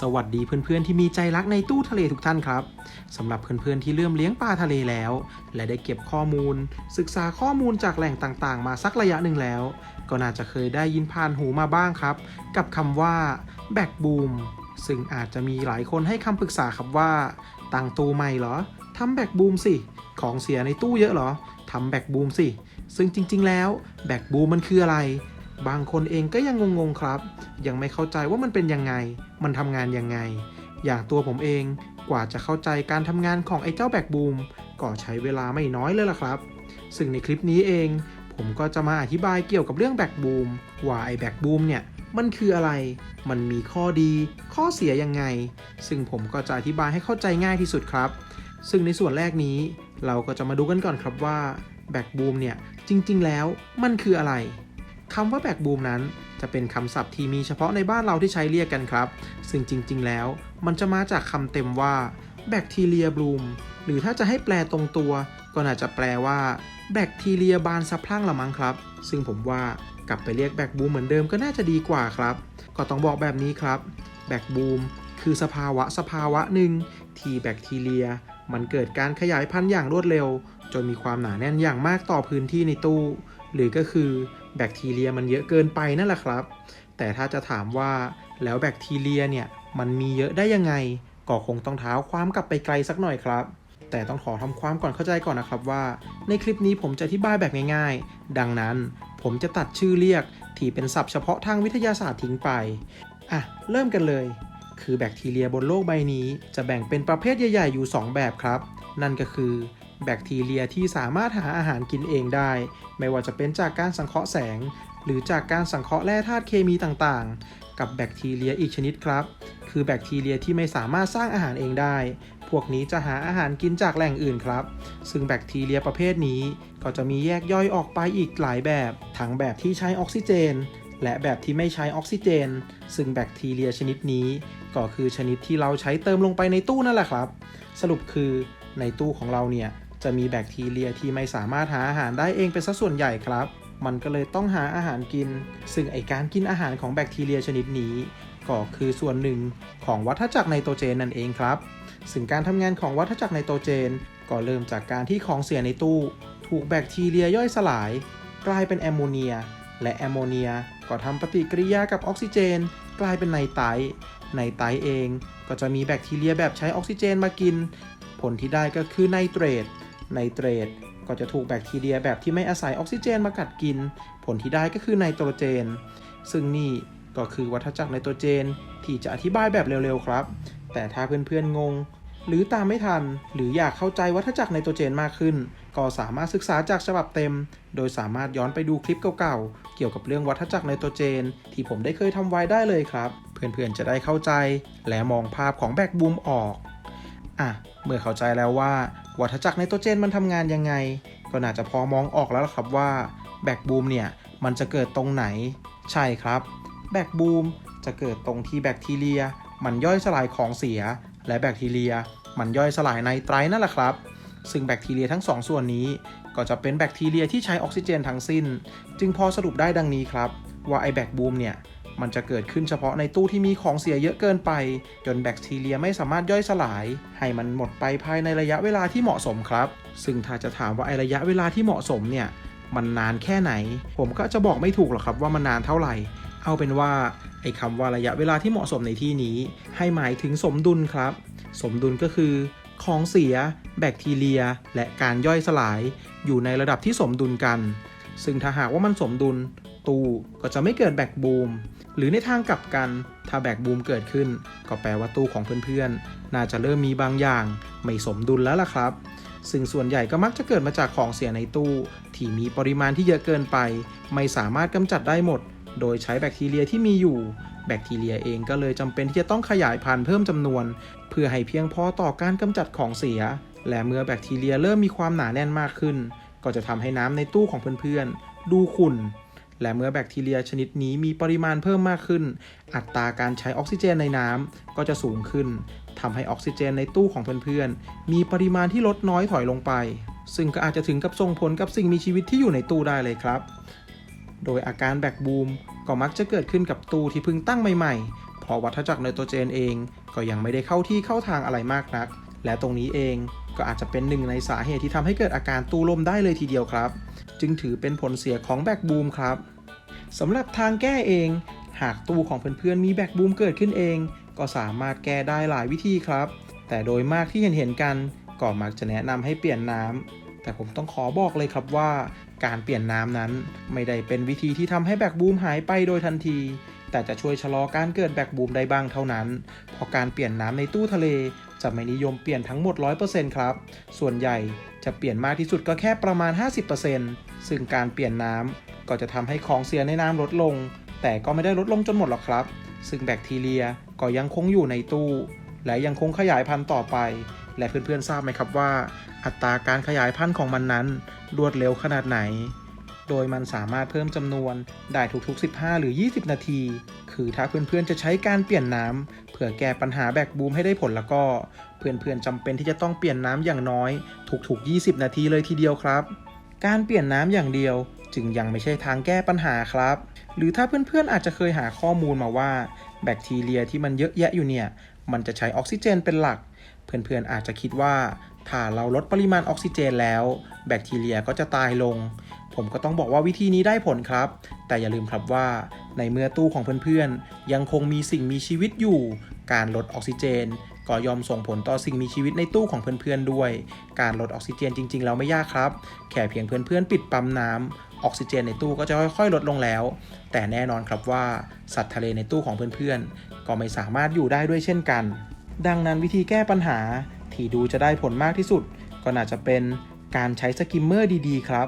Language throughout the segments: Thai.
สวัสดีเพื่อนๆที่มีใจรักในตู้ทะเลทุกท่านครับสำหรับเพื่อนๆที่เริ่มเลี้ยงปลาทะเลแล้ว และได้เก็บข้อมูล ศึกษาข้อมูลจากแหล่งต่างๆ มาสักระยะหนึ่งแล้ว ก็น่าจะเคยได้ยินผ่านหูมาบ้างครับ กับคำว่าแบกบูมซึ่งอาจจะมีหลายคนให้คำปรึกษาครับว่าตั้งตู้ใหม่เหรอทำแบกบูมสิของเสียในตู้เยอะเหรอทำแบกบูมสิซึ่งจริง ๆ แล้วแบกบูมมันคืออะไร บางคนเองก็ยังงงๆครับ ยังไม่เข้าใจว่ามันเป็นยังไง มันทำงานยังไง อย่างตัวผมเองกว่าจะเข้าใจการทำงานของไอ้เจ้าแบกบูมก็ใช้เวลาไม่น้อยเลยล่ะครับ ซึ่งในคลิปนี้เอง ผมก็จะมาอธิบายเกี่ยวกับเรื่องแบกบูมว่าไอ้แบกบูมเนี่ยมันคืออะไร มันมีข้อดี ข้อเสียยังไง ซึ่งผมก็จะอธิบายให้เข้าใจง่ายที่สุดครับ ซึ่งในส่วนแรกนี้ เราก็จะมาดูกันก่อนครับว่าแบกบูมเนี่ยจริง ๆ แล้วมันคืออะไร คำว่าแบกบูมนั้นจะเป็นคำศัพท์ที่มีเฉพาะในบ้านเราที่ใช้เรียกกันครับ ซึ่งจริง ๆ แล้ว มันจะมาจากคำเต็มว่าแบคทีเรียบลูมหรือถ้าจะให้แปลตรงตัว ก็น่าจะแปลว่าแบคทีเรียบานสะพรั่งละมั้งครับ ซึ่งผมว่ากลับไปเรียกแบกบูมเหมือนเดิมก็น่าจะดีกว่าครับ ก็ต้องบอกแบบนี้ครับแบกบูมคือสภาวะสภาวะหนึ่งที่แบคทีเรีย มันเกิดการขยายพันธุ์อย่างรวดเร็ว จนมีความหนาแน่นอย่างมากต่อพื้นที่ในตู้ หรือก็คือแบคทีเรียมันเยอะเกินไปนั่นแหละครับ แต่ถ้าจะถามว่าแล้วแบคทีเรียเนี่ยมันมีเยอะได้ยังไง ก็คงต้องเท้าความกลับไปไกลสักหน่อยครับ แต่ต้องขอทำความก่อนเข้าใจก่อนนะครับว่า ในคลิปนี้ผมจะอธิบายแบบง่าย ๆ ดังนั้นผมจะตัดชื่อเรียกที่เป็นศัพท์เฉพาะทางวิทยาศาสตร์ทิ้งไปอะเริ่มกันเลย คือแบคทีเรียบนโลกใบนี้จะแบ่งเป็นประเภทใหญ่ ๆ อยู่ 2 แบบครับ นั่นก็คือ แบคทีเรียที่สามารถหาอาหารกินเองได้ ไม่ว่าจะเป็นจากการสังเคราะห์แสง หรือจากการสังเคราะห์แร่ธาตุเคมีต่างๆ กับแบคทีเรียอีกชนิดครับ คือแบคทีเรียที่ไม่สามารถสร้างอาหารเองได้ พวกนี้จะหาอาหารกินจากแหล่งอื่นครับ ซึ่งแบคทีเรียประเภทนี้ก็จะมีแยกย่อยออกไปอีกหลายแบบ ทั้งแบบที่ใช้ออกซิเจน และแบบที่ไม่ใช้ออกซิเจน ซึ่งแบคทีเรียชนิดนี้ ก็คือชนิดที่เราใช้เติมลงไปในตู้นั่นแหละครับ สรุปคือในตู้ของเราเนี่ย จะมีแบคทีเรียที่ไม่สามารถหาอาหารได้เองเป็นสัดส่วนใหญ่ครับ มันก็เลยต้องหาอาหารกิน ซึ่งไอการกินอาหารของแบคทีเรียชนิดนี้ ก็คือส่วนหนึ่งของวัฏจักรไนโตรเจนนั่นเองครับ ซึ่งการทำงานของวัฏจักรไนโตรเจน ก็เริ่มจากการที่ของเสียในตู้ ถูกแบคทีเรียย่อยสลาย กลายเป็นแอมโมเนีย และแอมโมเนียก็ทำปฏิกิริยากับออกซิเจน กลายเป็นไนไตร์ไนไตร์เองก็จะมีแบคทีเรียแบบใช้ออกซิเจนมากิน ผลที่ได้ก็คือไนเตรต ไนเตรตก็จะถูกแบคทีเรียแบบที่ไม่อาศัยออกซิเจนมากัดกิน ผลที่ได้ก็คือไนโตรเจน ซึ่งนี่ก็คือวัฏจักรไนโตรเจนที่จะอธิบายแบบเร็วๆครับ แต่ถ้าเพื่อนๆงง หรือตามไม่ทัน หรืออยากเข้าใจวัฏจักรไนโตรเจนมากขึ้น ก็สามารถศึกษาจากฉบับเต็ม โดยสามารถย้อนไปดูคลิปเก่าๆ เกี่ยวกับเรื่องวัฏจักรไนโตรเจน ที่ผมได้เคยทำไว้ได้เลยครับ เพื่อนๆจะได้เข้าใจ และมองภาพของแบกบูมออกอะเมื่อเข้าใจแล้วว่า วัฏจักรไนโตรเจนมันทำงานยังไง ก็น่าจะพอมองออกแล้วล่ะครับว่าแบกบูมเนี่ยมันจะเกิดตรงไหน ใช่ครับแบกบูมจะเกิดตรงที่แบคทีเรีย มันย่อยสลายของเสีย และแบคทีเรีย มันย่อยสลายไนไตรนั่นแหละครับ ซึ่งแบคทีเรียทั้งสองส่วนนี้ ก็จะเป็นแบคทีเรียที่ใช้ออกซิเจนทั้งสิ้น จึงพอสรุปได้ดังนี้ครับ ว่าไอแบคบูมเนี่ย มันจะเกิดขึ้นเฉพาะในตู้ที่มีของเสียเยอะเกินไป จนแบคทีเรียไม่สามารถย่อยสลาย ให้มันหมดไปภายในระยะเวลาที่เหมาะสมครับ ซึ่งถ้าจะถามว่าไอระยะเวลาที่เหมาะสมเนี่ยมันนานแค่ไหน ผมก็จะบอกไม่ถูกหรอกครับว่ามันนานเท่าไหร่ เอาเป็นว่าไอ้คำว่าระยะเวลาที่เหมาะสมในที่นี้ ให้หมายถึงสมดุลครับ สมดุลก็คือของเสีย แบคทีเรีย และการย่อยสลาย อยู่ในระดับที่สมดุลกัน ซึ่งถ้าหากว่ามันสมดุล ตู้ก็จะไม่เกิดแบกบูม หรือในทางกลับกันถ้าแบกบูมเกิดขึ้น ก็แปลว่าตู้ของเพื่อนๆ น่าจะเริ่มมีบางอย่าง ไม่สมดุลแล้วล่ะครับ ซึ่งส่วนใหญ่ก็มักจะเกิดมาจากของเสียในตู้ ที่มีปริมาณที่เยอะเกินไป ไม่สามารถกำจัดได้หมด โดยใช้แบคทีเรียที่มีอยู่ แบคทีเรียเองก็เลยจำเป็นที่จะต้องขยายพันธุ์เพิ่มจำนวน เพื่อให้เพียงพอต่อการกำจัดของเสีย และเมื่อแบคทีเรียเริ่มมีความหนาแน่นมากขึ้น ก็จะทำให้น้ำในตู้ของเพื่อนๆ ดูขุ่น และเมื่อแบคทีเรียชนิดนี้มีปริมาณเพิ่มมากขึ้น อัตราการใช้ออกซิเจนในน้ำก็จะสูงขึ้นทำให้ออกซิเจนในตู้ของเพื่อนๆ มีปริมาณที่ลดน้อยถอยลงไป ซึ่งก็อาจจะถึงกับส่งผลกับสิ่งมีชีวิตที่อยู่ในตู้ได้เลยครับ โดยอาการแบกบูมก็มักจะเกิดขึ้นกับตู้ที่เพิ่งตั้งใหม่ๆ เพราะวัฏจักรไนโตรเจนเองก็ยังไม่ได้เข้าที่เข้าทางอะไรมากนัก และตรงนี้เองก็อาจจะเป็นหนึ่งในสาเหตุที่ทำให้เกิดอาการตู้ลมได้เลยทีเดียวครับ จึงถือเป็นผลเสียของแบกบูมครับสำหรับทางแก้เอง หากตู้ของเพื่อนๆมีแบกบูมเกิดขึ้นเอง ก็สามารถแก้ได้หลายวิธีครับ แต่โดยมากที่เห็นเห็นๆกันก็มักจะแนะนำให้เปลี่ยนน้ำแต่ผมต้องขอบอกเลยครับว่า การเปลี่ยนน้ำนั้น ไม่ได้เป็นวิธีที่ทำให้แบกบูมหายไปโดยทันที แต่จะช่วยชะลอการเกิดแบกบูมได้บ้างเท่านั้นเพราะการเปลี่ยนน้ำในตู้ทะเล จะไม่นิยมเปลี่ยนทั้งหมด 100%ครับ ส่วนใหญ่จะเปลี่ยนมากที่สุดก็แค่ประมาณ 50%ซึ่งการเปลี่ยนน้ำก็จะทำให้ของเสียในน้ำลดลง แต่ก็ไม่ได้ลดลงจนหมดหรอกครับ ซึ่งแบคทีเรียก็ยังคงอยู่ในตู้ และยังคงขยายพันธุ์ต่อไป และเพื่อนๆทราบไหมครับว่า อัตราการขยายพันธุ์ของมันนั้นรวดเร็วขนาดไหน โดยมันสามารถเพิ่มจำนวนได้ทุกๆ 15 หรือ 20 นาที คือถ้าเพื่อนๆจะใช้การเปลี่ยนน้ำเพื่อแก้ปัญหาแบกบูมให้ได้ผลแล้วก็ เพื่อนๆจำเป็นที่จะต้องเปลี่ยนน้ำอย่างน้อยทุกๆ 20 นาทีเลยทีเดียวครับ การเปลี่ยนน้ำอย่างเดียวจึงยังไม่ใช่ทางแก้ปัญหาครับ หรือถ้าเพื่อนๆอาจจะเคยหาข้อมูลมาว่า แบคทีเรียที่มันเยอะแยะอยู่เนี่ย มันจะใช้ออกซิเจนเป็นหลัก เพื่อนๆอาจจะคิดว่าถ้าเราลดปริมาณออกซิเจนแล้ว แบคทีเรียก็จะตายลง ผมก็ต้องบอกว่าวิธีนี้ได้ผลครับ แต่อย่าลืมครับว่า ในเมื่อตู้ของเพื่อนๆ ยังคงมีสิ่งมีชีวิตอยู่ การลดออกซิเจน ก็ยอมส่งผลต่อสิ่งมีชีวิตในตู้ของเพื่อนๆด้วย การลดออกซิเจนจริงๆแล้วไม่ยากครับ แค่เพียงเพื่อนๆ ปิดปั๊มน้ำออกซิเจนในตู้ก็จะค่อยๆ ลดลงแล้ว แต่แน่นอนครับว่าสัตว์ทะเลในตู้ของเพื่อนๆ ก็ไม่สามารถอยู่ได้ด้วยเช่นกัน ดังนั้นวิธีแก้ปัญหาที่ดูจะได้ผลมากที่สุด ก็น่าจะเป็นการใช้สกิมเมอร์ดีๆ ครับ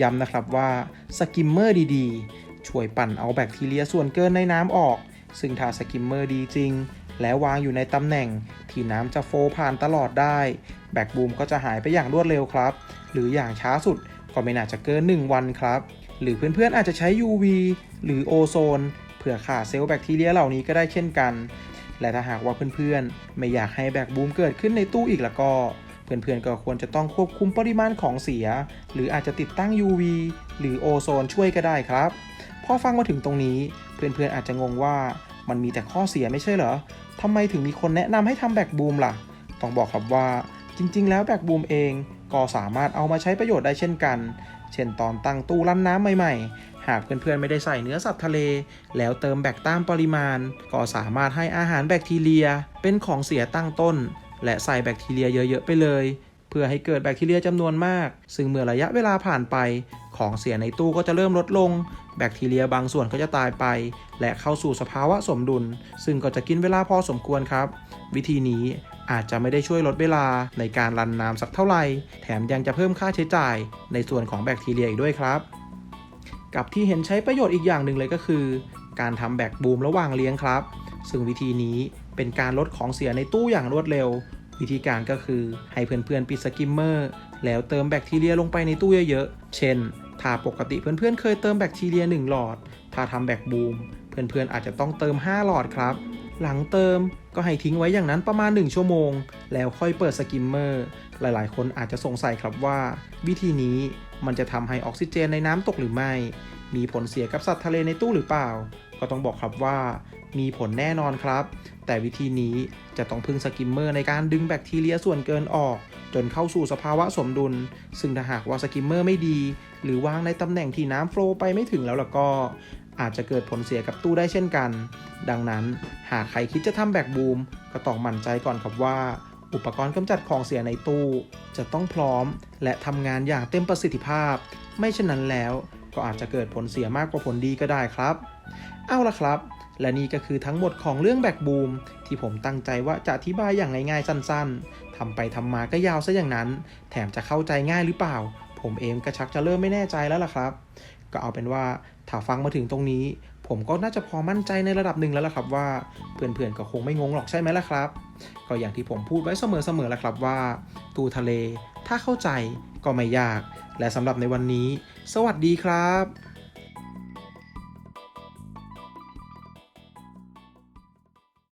ย้ำนะครับว่าสกิมเมอร์ดีๆ ช่วยปั่นเอาแบคทีเรียส่วนเกินในน้ำออก ซึ่งถ้าสกิมเมอร์ดีจริง แล้ววางอยู่ในตำแหน่ง ที่น้ำจะโฟลผ่านตลอดได้ แบคบูมก็จะหายไปอย่างรวดเร็วครับ หรืออย่างช้าสุดก็ไม่น่าจะเกิน 1 วันครับ หรือเพื่อนๆอาจจะใช้ UV หรือโอโซนเพื่อฆ่าเซลล์แบคทีเรียเหล่านี้ก็ได้เช่นกัน และถ้าหากว่าเพื่อนๆ ไม่อยากให้แบคบูมเกิดขึ้นในตู้อีกแล้วก็ เพื่อนๆก็ควรจะต้องควบคุมปริมาณของเสีย หรืออาจจะติดตั้ง UV หรือโอโซนช่วยก็ได้ครับ พอฟังมาถึงตรงนี้ เพื่อนๆอาจจะงงว่ามันมีแต่ข้อเสียไม่ใช่เหรอทำไมถึงมีคนแนะนำให้ทำแบคบูมล่ะ ต้องบอกครับว่าจริงๆ แล้วแบคบูมเองก็สามารถเอามาใช้ประโยชน์ได้เช่นกัน เช่นตอนตั้งตู้รั้นน้ำใหม่ๆ หากเพื่อนๆ ไม่ได้ใส่เนื้อสัตว์ทะเล แล้วเติมแบคตามปริมาณ ก็สามารถให้อาหารแบคทีเรีย เป็นของเสียตั้งต้น และใส่แบคทีเรียเยอะๆไปเลย เพื่อให้เกิดแบคทีเรียจำนวนมาก ซึ่งเมื่อระยะเวลาผ่านไป ของเสียในตู้ก็จะเริ่มลดลง แบคทีเรียบางส่วนก็จะตายไป และเข้าสู่สภาวะสมดุล ซึ่งก็จะกินเวลาพอสมควรครับ วิธีนี้อาจจะไม่ได้ช่วยลดเวลาในการรันน้ำสักเท่าไหร่ แถมยังจะเพิ่มค่าใช้จ่าย ในส่วนของแบคทีเรียอีกด้วยครับ กับที่เห็นใช้ประโยชน์อีกอย่างหนึ่งเลยก็คือ การทำแบคบูมระหว่างเลี้ยงครับ ซึ่งวิธีนี้ เป็นการลดของเสียในตู้อย่างรวดเร็ว วิธีการก็คือให้เพื่อนๆปิดสกิมเมอร์แล้วเติมแบคทีเรียลงไปในตู้เยอะๆ เช่น ถ้าปกติเพื่อนๆ เคยเติมแบคทีเรีย 1 หลอด ถ้าทำแบคบูม เพื่อนๆ อาจจะต้องเติม 5 หลอดครับ หลังเติมก็ให้ทิ้งไว้อย่างนั้นประมาณ 1 ชั่วโมง แล้วค่อยเปิดสกิมเมอร์ หลายๆ คนอาจจะสงสัยครับว่า วิธีนี้มันจะทำให้ออกซิเจนในน้ำตกหรือไม่ มีผลเสียกับสัตว์ทะเลในตู้หรือเปล่า ก็ต้องบอกครับว่ามีผลแน่นอนครับ แต่วิธีนี้จะต้องพึ่งสกิมเมอร์ในการดึงแบคทีเรียส่วนเกินออก จนเข้าสู่สภาวะสมดุล ซึ่งถ้าหากว่าสกิมเมอร์ไม่ดี หรือวางในตำแหน่งที่น้ำโฟล์ไปไม่ถึงแล้วล่ะก็ อาจจะเกิดผลเสียกับตู้ได้เช่นกัน ดังนั้นหากใครคิดจะทำแบคบูม ก็ต้องมั่นใจก่อนครับว่า อุปกรณ์กำจัดของเสียในตู้ จะต้องพร้อม และทำงานอย่างเต็มประสิทธิภาพ ไม่เช่นนั้นแล้ว ก็อาจจะเกิดผลเสียมากกว่าผลดีก็ได้ครับ เอาละครับ และนี่ก็คือทั้งหมดของเรื่องแบกบูมที่ผมตั้งใจว่าจะอธิบายอย่างง่ายๆสั้นๆทำไปทำมาก็ยาวซะอย่างนั้น แถมจะเข้าใจง่ายหรือเปล่า ผมเองก็ชักจะเริ่มไม่แน่ใจแล้วล่ะครับ ก็เอาเป็นว่า ถ้าฟังมาถึงตรงนี้ ผมก็น่าจะพอมั่นใจในระดับหนึ่งแล้วล่ะครับว่า เพื่อนๆก็คงไม่งงหรอกใช่ไหมล่ะครับ ก็อย่างที่ผมพูดไว้เสมอๆแหละครับว่าตู้ทะเล ถ้าเข้าใจก็ไม่ยาก และสำหรับในวันนี้ สวัสดีครับ